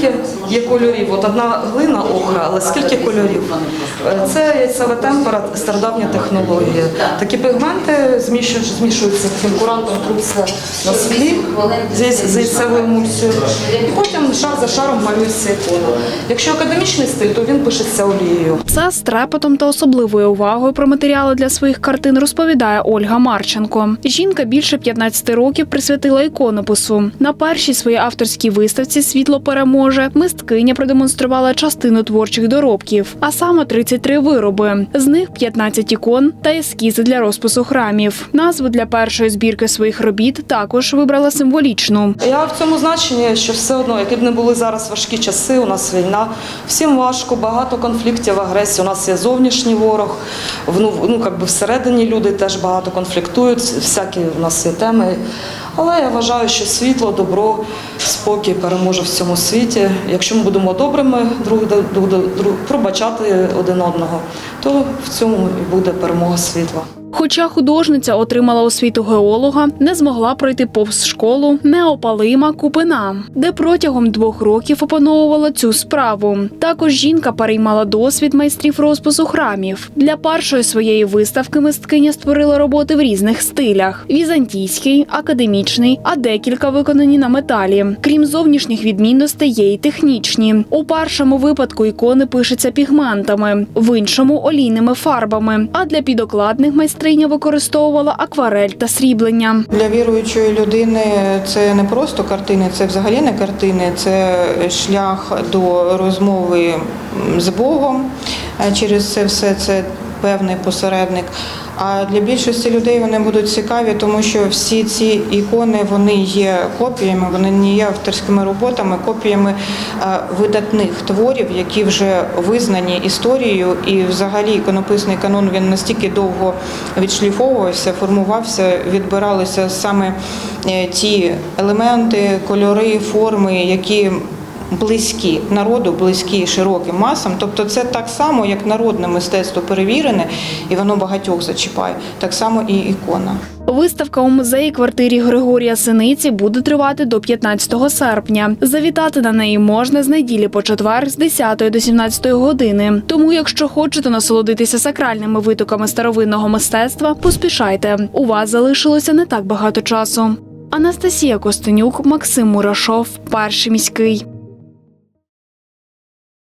скільки є кольорів. От одна глина охра, але скільки кольорів. Це яйцева темпера, стародавня технологія. Такі пігменти змішують, змішуються таким курантом, труться на склі з яйц- з яйцевою емульсією. І потім шар за шаром малюється ікона. Якщо академічний стиль, то він пишеться олією. Це з трепетом та особливою увагою про матеріали для своїх картин розповідає Ольга Марченко. Жінка більше 15 років присвятила іконопису. На першій своїй авторській виставці Світло переможе мисткиня продемонструвала частину творчих доробків, а саме 33 вироби. З них 15 ікон та ескізи для розпису храмів. Назву для першої збірки своїх робіт також вибрала символічну. Я в цьому значенні, що все одно, які б не були зараз важкі часи, у нас війна, всім важко, багато конфліктів, агресії. У нас є зовнішній ворог, ну, ну як би всередині люди теж багато конфліктують, всякі у нас є теми. Але я вважаю, що світло, добро, спокій переможе в цьому світі. Якщо ми будемо добрими друг друг, друг, пробачати один одного, то в цьому і буде перемога світла. Хоча художниця отримала освіту геолога, не змогла пройти повз школу неопалима Купина, де протягом двох років опановувала цю справу. Також жінка переймала досвід майстрів розпису храмів. Для першої своєї виставки мисткиня створила роботи в різних стилях: візантійський, академічний, а декілька виконані на металі. Крім зовнішніх відмінностей, є й технічні. У першому випадку ікони пишуться пігментами, в іншому олійними фарбами. А для підокладних майстриня використовувала акварель та сріблення. Для віруючої людини це не просто картини, це взагалі не картини, це шлях до розмови з Богом. Е, Через це все це певний посередник. А для більшості людей вони будуть цікаві, тому що всі ці ікони вони є копіями, вони не є авторськими роботами, копіями е, видатних творів, які вже визнані історією. І взагалі іконописний канон він настільки довго відшліфовувався, формувався, відбиралися саме е, ті елементи, кольори, форми, які близькі народу, близькі широким масам. Тобто це так само, як народне мистецтво перевірене, і воно багатьох зачіпає. Так само і ікона. Виставка у музеї квартирі Григорія Синиці буде тривати до 15 серпня. Завітати на неї можна з неділі по четвер з 10 до 17 години. Тому, якщо хочете насолодитися сакральними витоками старовинного мистецтва, поспішайте. У вас залишилося не так багато часу. Анастасія Костенюк, Максим Мурашов, перший міський.